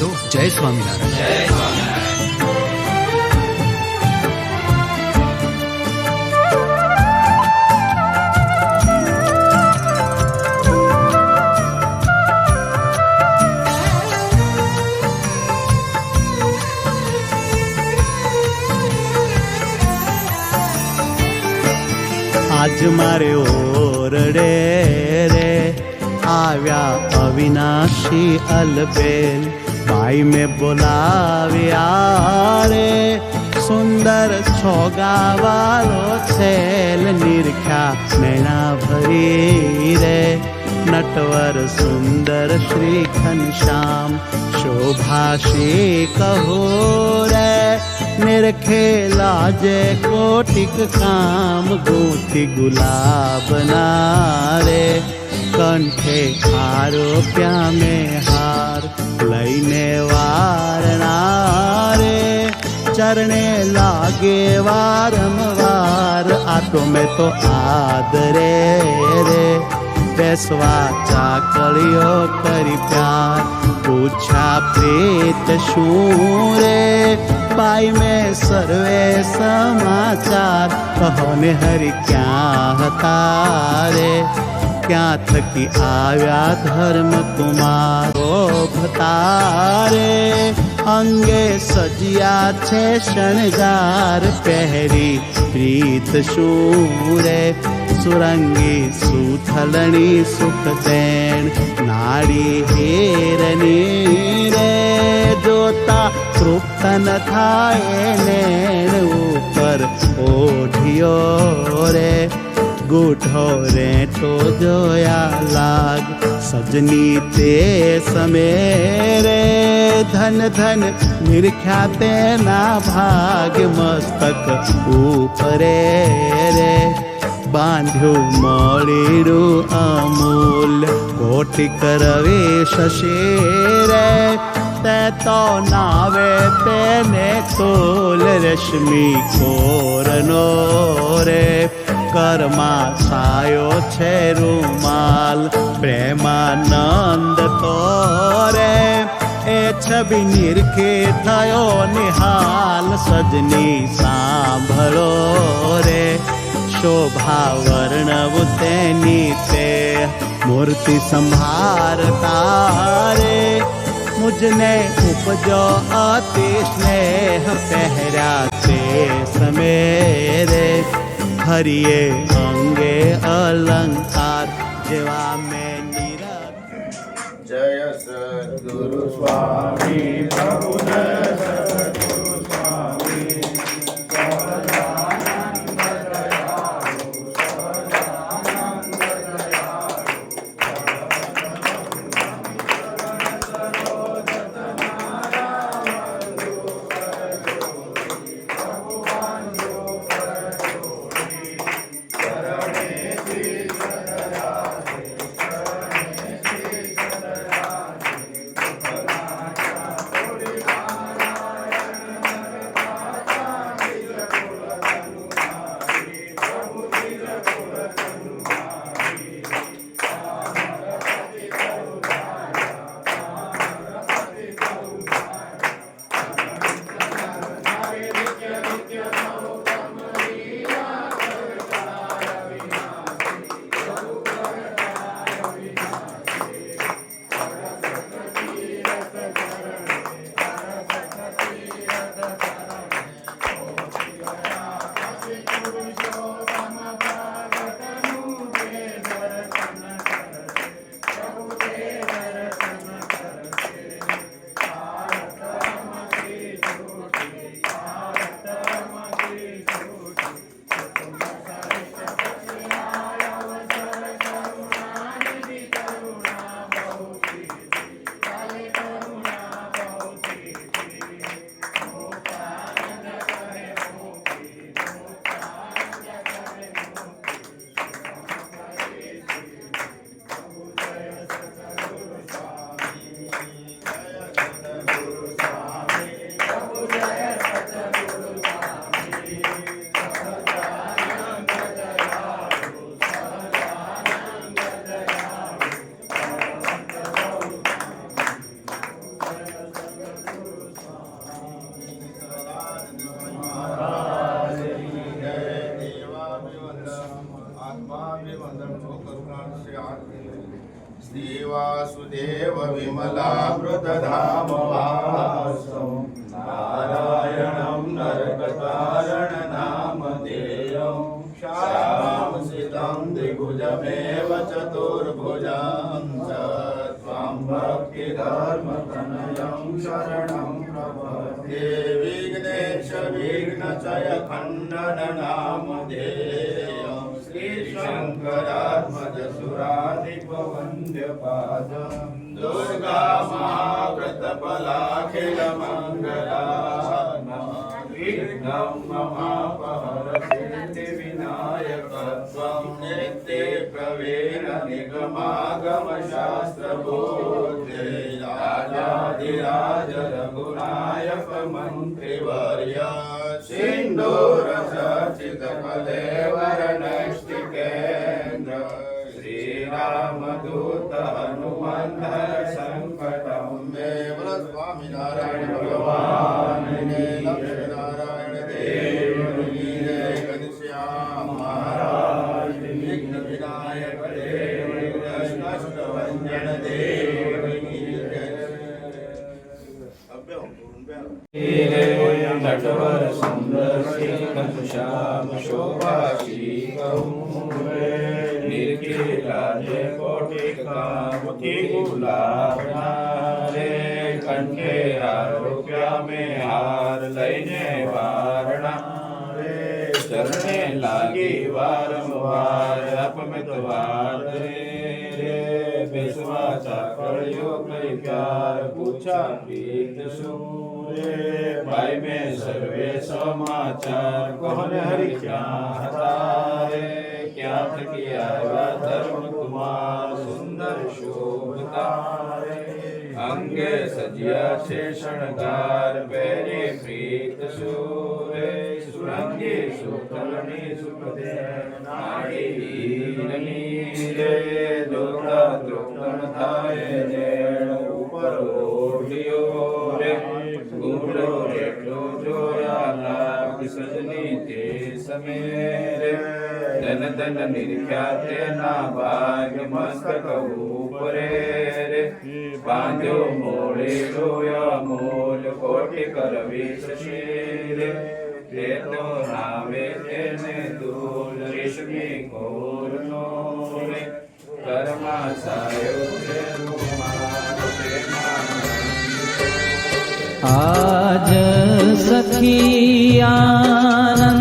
તો જય સ્વામિનારાયણ. આજ મારે ઓરડે રે. આવ્યા અવિનાશી અલબેલ ભાઈ મેં બોલાવ્યા રે સુંદર છોગાવાલો છેલ નિરખ્યા મેણા ભરી રે. નટવર સુંદર શ્રી ઘનશ્યામ શોભાશી કહો રે. નિરખે લાજે કોટિક કામ ગોથી ગુલાબ નારે. કંઠે આરોપ્યા મેં હાર લઈને વારનારે, ચરણે લાગે વારંવાર. આ તો મેં તો આદરે રે બેસવા ચાકળીઓ કરી પ્યાર. પૂછા પ્રેત શું રે? પાઈ મેં સર્વે સમાચાર. કહો ને હરી ક્યાં હતા રે? ક્યાં થકી આવ્યા ધર્મ કુમારો ભતારે, અંગે સજ્યા છે શણગાર પહેરી. પ્રીત શૂરે, સુરંગી સુથલણી સુખ દેણ નાડી હેરની રે, જોતા તૃપ્ત ન થાય નેણ ઉપર ઓઢિયો રે. ગૂઠો રે તો જોયા લાગ. સજની તે સમેરે ધન ધન નિરખ્યા તેના ભાગ મસ્તક ઉપરે રે. બાંધ્યું મળીડું અમૂલ. કોટી કરવે શશેરે તે તો નાવે તેને તોલ રશ્મિ કોરનો રે. કરમાં સાયો છે રૂમાલ. પ્રેમાનંદ તો રે, એ છબી નિરખે થયો નિહાલ. સજની સાંભળો રે શોભા વર્ણવ તેની તે મૂર્તિ સંભારતા રે, મુજને ઉપજો અતિ સ્નેહ. પહેરા તે સમે રે હરિયે અંગે અલંકાર જેવા મેં જય સદગુરુ સ્વામી પ્રભુ नरकतारणनामधेयं श्यामसितं द्विभुजमेव चतुर्भुजां च त्वां भक्तिधर्मतनयं शरणं प्रपद्ये विघ्नेश विघ्नचय खण्डननामधेयं श्रीशङ्करात्मजसुराधिपवन्द्यपादं दुर्गा महाव्रतफलाखिलमङ्गला विघ्नं ममापहरसिद्धिविनायकत्वं नित्ये प्रवीण निगमागमशास्त्रबोधे राजाधिराज रघुनायक मन्त्रिवर्य सिन्दूरसचितकलेवर नष्टिकेन्द्र श्रीरामदूत हनुमन्धर सङ्कटं मे स्वामिनारायण भगवान् લાજે કોટી કામથી ગુલાબના રે કંઠે આરોગ્યા મે હાર લઈને વારણા રે ચરણે લાગી વારંવાર અપમિત વાર રે બેસવા ચાકળ્યો કઈ પ્યાર પૂછા પ્રીત શું રે ભાઈ મેં સર્વે સમાચાર કોને હરિ ક્યાં હતા રે ક્યાં થકી આવ્યા ધર્મ કુમાર સુંદર શોભતા રે અંગે સજ્યા છે શણગાર પહેરે પ્રીત શોરે સુરંગી સુતલની સુખદે નાડી રે દોતા દ્રોતમ થાય જેણ ધન નિર્ખ્યા તેના ભાગ મસ્તક ઉપરે બાંધ્યો મોડે રોયા મોલ, કોટી કરવી શશીરે તે તો નાવે તેને દૂર રેશમી કોર નો રે કર્મા સાયો છે આજ સખી આનંદની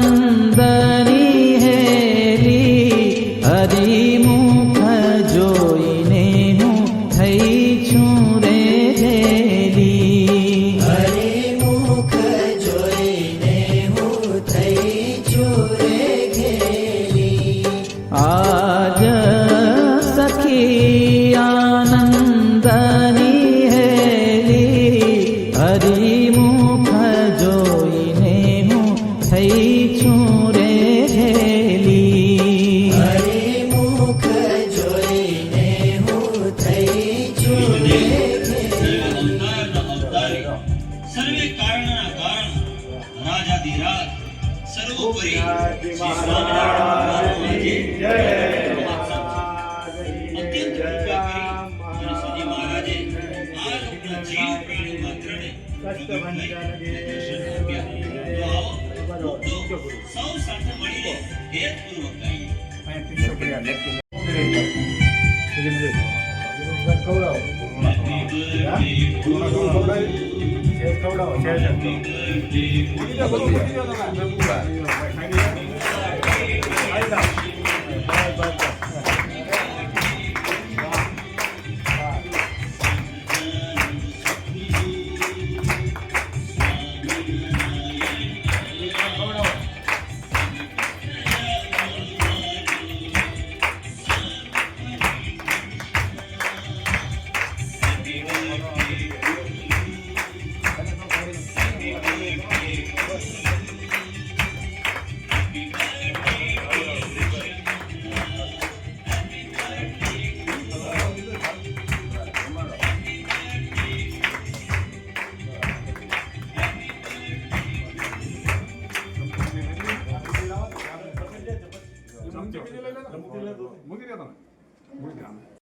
Obrigado. Muy bien, muy bien. Muy bien.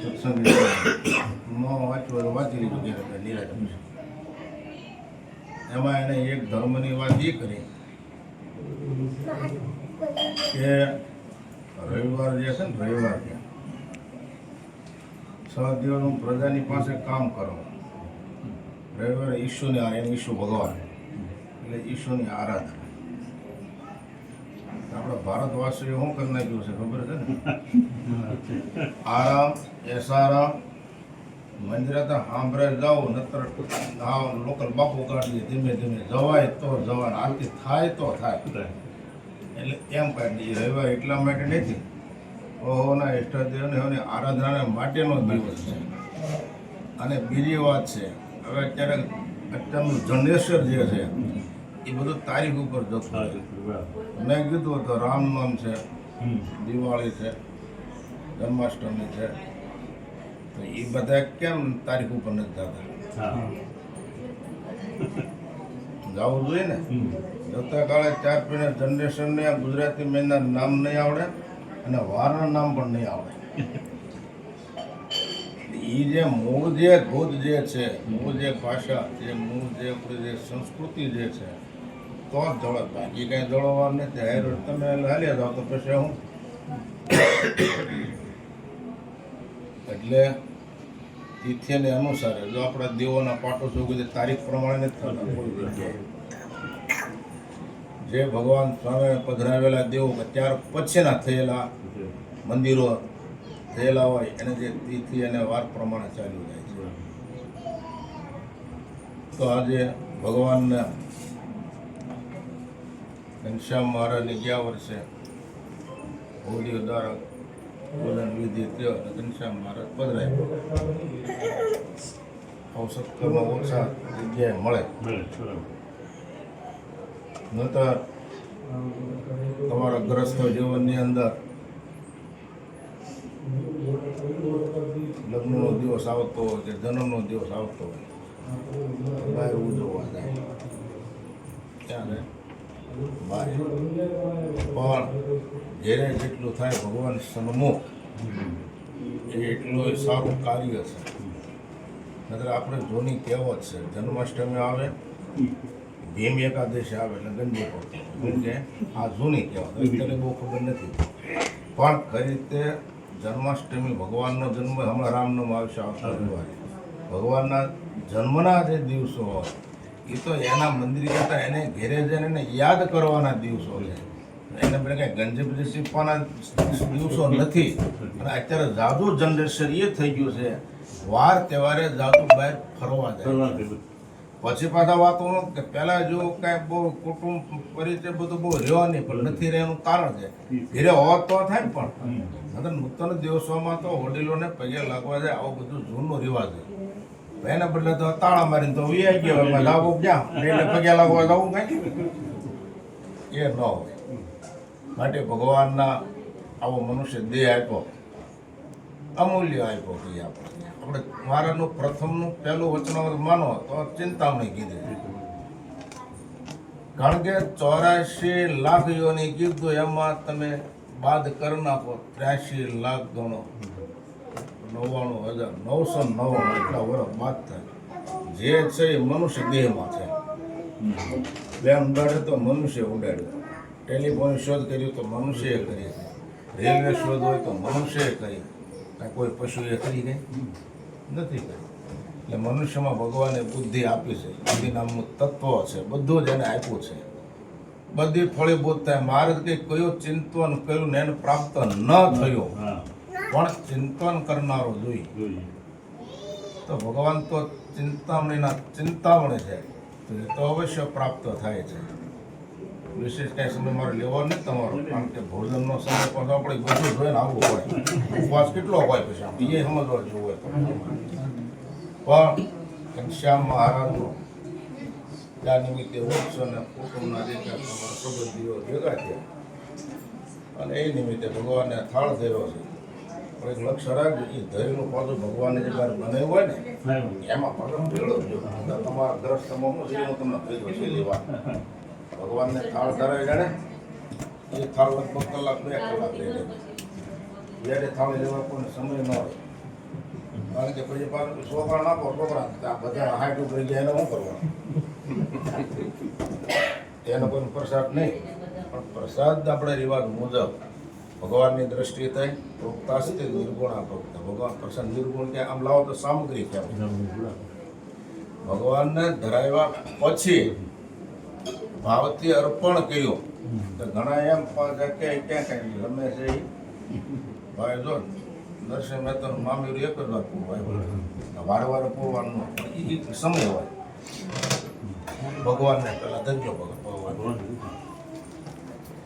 સત્સંગ ન વાંચવું તો થશે. એમાં એને એક ધર્મની વાત એ કરી કે રવિવાર જે છે ને રવિવાર છે. છ દિવસ પ્રજાની પાસે કામ કરો. રવિવારે ઈશ્વરની આ એમ ઈશ્વર ભગવાન. એટલે ઈશ્વરની આરાધના. આપણા ભારતવાસીઓ શું કરી નાખ્યું છે ખબર છે ને? આરામ એસારામ મંદિરે તો સાંભળે જાઓ નતર લોકલ બાપુ કાઢીએ ધીમે ધીમે જવાય તો જવાય. આરતી થાય તો થાય. એટલે એમ કાઢી રવિવાર એટલા માટે નથી. ઓહોના ઇષ્ટદેવને એની આરાધના માટેનો દિવસ છે. અને બીજી વાત છે હવે અત્યારે અત્યારનું જનરેશન જે છે એ બધું તારીખ ઉપર જતું છે મેં કીધું તો રામનામ છે દિવાળી છે જન્માષ્ટમી છે તો એ બધા કેમ તારીખ ઉપર નથી જતા? જવું જોઈએ ને? જતા કાળે ચાર પીને જનરેશનને ગુજરાતી મહિના નામ નહીં આવડે. અને વારના નામ પણ નહીં આવડે એ જે મૂળ જે ભૂત જે છે, મૂળ જે ભાષા જે મૂળ જે આપણી જે સંસ્કૃતિ જે છે, તો જ ધોળત બાકી કાંઈ ધોળવા નથી. હાર તમે હાલ્યા જાઓ તો પછી હું? એટલે તિથિને અનુસારે જો. આપણા દેવોના પાટો શું તારીખ પ્રમાણે નથી થતા. જે ભગવાન સ્વામી પધરાવેલા દેવો અત્યાર ત્યાર પછીના થયેલા મંદિરો થયેલા હોય, એને જે તિથિ અને વાર પ્રમાણે ચાલ્યું જાય છે. તો આજે ભગવાનને ઘનશ્યામ મહારાજની ગયા વર્ષે હોલીઓ દ્વારા પૂજન વિધિ થયો અને ઘનશ્યામ મહારાજ પધરાય ઔષધકર્મ ઓછા જગ્યાએ મળે. નતર તમારા ગ્રસ્ત જીવનની અંદર લગ્નનો દિવસ આવતો હોય કે જન્મનો દિવસ આવતો હોય, બહાર ઉજવવા જાય. ત્યારે બહાર. પણ જેને જેટલું થાય ભગવાન સન્મુખ, એ એટલું સારું કાર્ય છે. નતર આપણે જૂની કહેવત છે, જન્માષ્ટમી આવે ભીમ એકાદશી આવે એટલે ગંદી પડતી કેમ આ જૂની કહેવાય. અત્યારે બહુ ખબર નથી. પણ કઈ રીતે જન્માષ્ટમી ભગવાનનો જન્મ, હમણાં રામનામ આવશે આવતા રવિવારે. ભગવાનના જન્મના જે દિવસો હોય એ તો એના મંદિર કરતાં એને ઘેરે જઈને એને યાદ કરવાના દિવસો છે. એને પેલા કંઈ ગંજી શીખવાના દિવસો નથી. અને અત્યારે જાદુ જનરેશન એ થઈ ગયું છે. વાર તહેવારે જાદુ બહાર ફરવા જાય. પછી પાછા વાતો કે પહેલા જો કાંઈ બહુ કુટુંબ પરિચય બધું બહુ રહ્યો નહીં, પણ નથી રહેવાનું કારણ છે. ધીરે હોત તો થાય પણ. નકર નૂતન દિવસોમાં તો વડીલોને પગે લાગવા જાય, આવું બધું જૂનો રિવાજ છે. એના બદલે તો તાળા મારીને તો વી ગયો, એમાં લાવો ક્યાં? એટલે પગે લાગવા જવું કાંઈ એ ન હોય. માટે ભગવાનના આવો મનુષ્ય દેહ આપ્યો, અમૂલ્ય આપ્યો કહીએ આપણે. આપણે મારાનું પ્રથમનું પહેલું વચન માનો, તો ચિંતામણી કીધી. કારણ કે ચોરાશી લાખ યોની કીધું એમાં તમે બાદ કરી નાખો ત્ર્યાસી લાખ ગણો. નવ્વાણું હજાર, નવસો નવ્વાણું એટલા વર્ષ બાદ થાય. જે છે એ મનુષ્ય દેહમાં છે. બેન ઉડાડે તો મનુષ્ય ઉડાડ્યું. ટેલિફોન શોધ કર્યું તો મનુષ્યએ કરી. રેલવે શોધ હોય તો મનુષ્યએ કરી. કાંઈ પશુએ કરી ગઈ નથી એટલે મનુષ્યમાં ભગવાને બુદ્ધિ આપી છે. બુદ્ધિ નામનું તત્વ છે. બધું જ એને આપ્યું છે. બધી ફળીભૂત થાય મારે કંઈ કયું ચિંતન કર્યું ને એને પ્રાપ્ત ન થયું. પણ ચિંતન કરનારો જોઈ. તો ભગવાન તો ચિંતામણીના ચિંતામણી છે. તો અવશ્ય પ્રાપ્ત થાય છે. વિશેષ કાંઈ સમય મારે લેવો નથી તમારો કારણ કે ભોજનનો સમય પણ આપણે બધું જોઈને આવવું હોય. ઉપવાસ કેટલો હોય પછી એ સમજવા જેવું હોય પણ ઘનશ્યામ મહારાજનો ત્યાં નિમિત્તે વૃક્ષ અને કુટુંબના જે તમારા સંબંધીઓ ભેગા થયા. અને એ નિમિત્તે ભગવાનને થાળ થયો છે. પણ એક લક્ષ્ય રાખજો એ ધૈર્યનું પાછું ભગવાને જે બહાર બનાવ્યું હોય ને એમાં પાછો ભેળવજો તમારા છે હું તમને કહી છે વાત ભગવાનને થાળ ધરાય જાણે? એ થાળ લગભગ કલાક બે કલાક લઈ જાય જ્યારે થાળ લેવા કોઈને સમય ન હોય. કારણ કે પછી પાછું છોકરા નાખો છોકરા આ બધા હાઈટ ઉપર ગયા એને શું કરવાનું? એનો કોઈ પ્રસાદ નહીં. પણ પ્રસાદ આપણે રિવાજ મુજબ ભગવાનની દ્રષ્ટિએ થાય પ્રોક્તાસ્તે નિર્ગુણા ભક્ત. ભગવાન પ્રસન્ન નિર્ગુણ કે આમ લાવો તો સામગ્રી કહેવાય. ભગવાનને ધરાવ્યા પછી ભાવથી અર્પણ કર્યું. તો ઘણા એમ કે ક્યાં કઈ રમે છે ભાઈ જો નરસિંહ મહેતાનું મામેરું એક જ વાર પૂરવાય વારે વારે પૂરવાનું એ સમય હોય. ભગવાનને પેલા ધજો ભગવાન.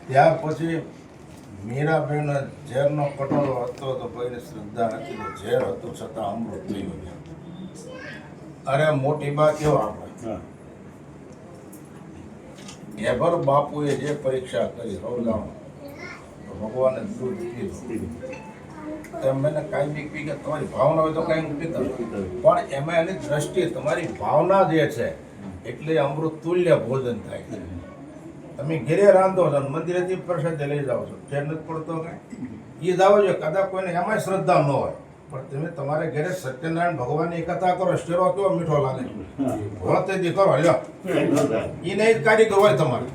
ત્યાર પછી મીરાબેન ઝેરનો કટોરો હતો તો ભાઈ શ્રદ્ધા નથી તો ઝેર હતું છતાં અમૃત થઈ ગયું અરે મોટી બા કેવા આપણે એભર બાપુએ જે પરીક્ષા કરી હવલામાં તો ભગવાને દૂધ પીધું. મને કાંઈ બી કે તમારી ભાવના હોય તો કાંઈ પીતા પણ એમાં એની દ્રષ્ટિએ તમારી ભાવના જે છે એટલે અમૃત તુલ્ય ભોજન થાય છે. તમે ઘેરે રાંધો છો મંદિરેથી પ્રસાદ લઈ જાઓ છો ફેર નથી પડતો કાંઈ? એ જાઓ છો કદાચ કોઈને એમાં શ્રદ્ધા ન હોય. પણ તમે તમારે ઘરે સત્યનારાયણ ભગવાનની કથા કરો સ્ટેરો કેવો મીઠો લાગે? હોતેથી કરો હલ્યો એ નહીં કારીગર હોય તમારે.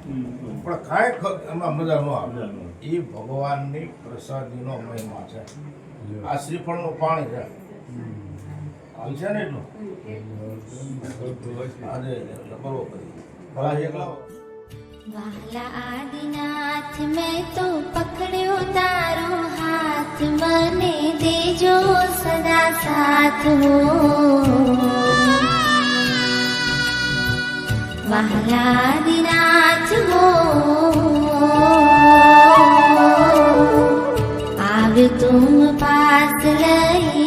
પણ કાંઈ એમાં મજા ન આવે. એ ભગવાનની પ્રસાદીનો મહિમા છે. આ શ્રીફળનું પાણી છે. હાલ છે ને એટલું? આજે બરોબર. ભલા એકલા वाला आदिनाथ मैं तो पकड़ो तारो दिनाथ मने सानाथ तुम पास लई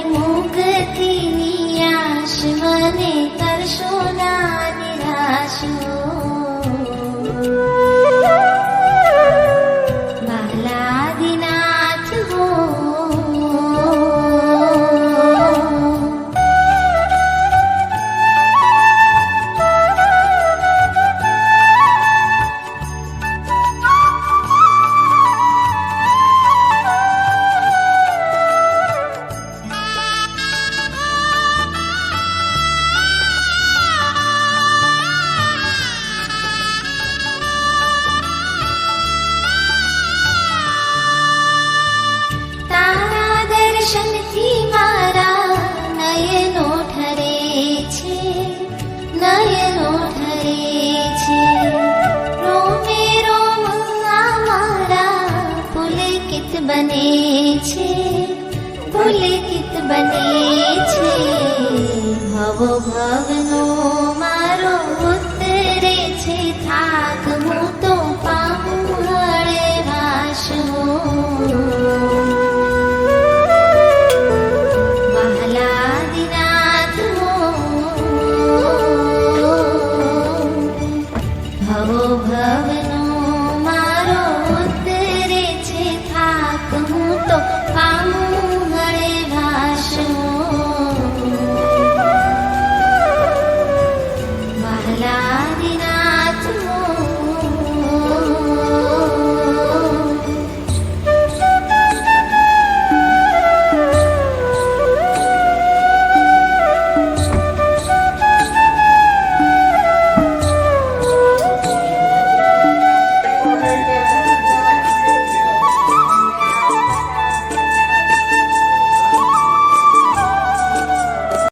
बने छे भोले कित बने छे भव भवनो मारो उतरे छे थाक हूँ तो पाहू हरे वास प्रहलादिनाथ हो भव भवनो